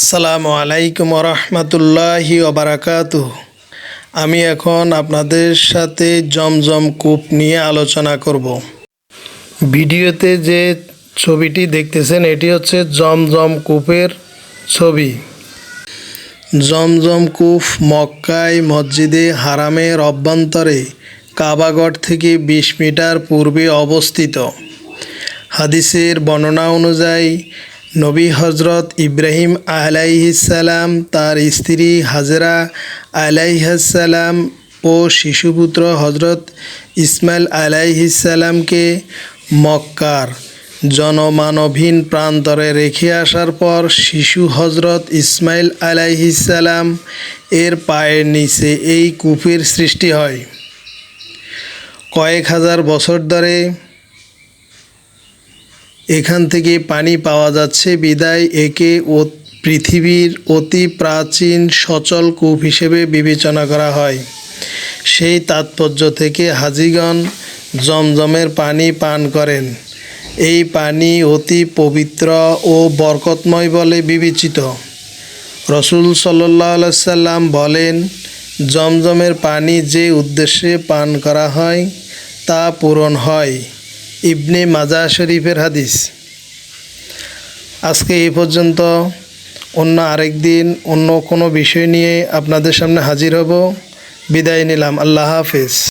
আসসালামু আলাইকুম রহমতুল্লাহি ওবরাকাতু আমি এখন আপনাদের সাথে জমজম কূপ নিয়ে আলোচনা করব। ভিডিওতে যে ছবিটি দেখতেছেন, এটি হচ্ছে জমজম কূপের ছবি। জমজম কূপ মক্কায় মসজিদে হারামের অভ্যন্তরে কাবাগড় থেকে বিশ মিটার পূর্বে অবস্থিত। হাদিসের বর্ণনা অনুযায়ী নবী হজরত ইব্রাহিম আলাইহিসাল্লাম তার স্ত্রী হাজরা আলাইহাসাল্লাম ও শিশুপুত্র হজরত ইসমাইল আলাইহিসাল্লামকে মক্কার জনমানবহীন প্রান্তরে রেখে আসার পর শিশু হজরত ইসমাইল আলাইহিসাল্লাম এর পায়ের নিচে এই কূপের সৃষ্টি হয়। কয়েক হাজার বছর ধরে এখান থেকে পানি পাওয়া যাচ্ছে। বিদায়, একে পৃথিবীর অতি প্রাচীন সচল কূপ হিসেবে বিবেচনা করা হয়। সেই তাৎপর্য থেকে হাজিগণ জমজমের পানি পান করেন। এই পানি অতি পবিত্র ও বরকতময় বলে বিবেচিত। রসুল সাল্লাহ সাল্লাম বলেন, জমজমের পানি যে উদ্দেশ্যে পান করা হয়, তা পূরণ হয়। ইবনে মাজা শরীফের হাদিস। আজকে এই পর্যন্ত অন্য আরেক দিন অন্য কোনো বিষয় নিয়ে আপনাদের সামনে হাজির হব। বিদায় নিলাম। আল্লাহ হাফেজ।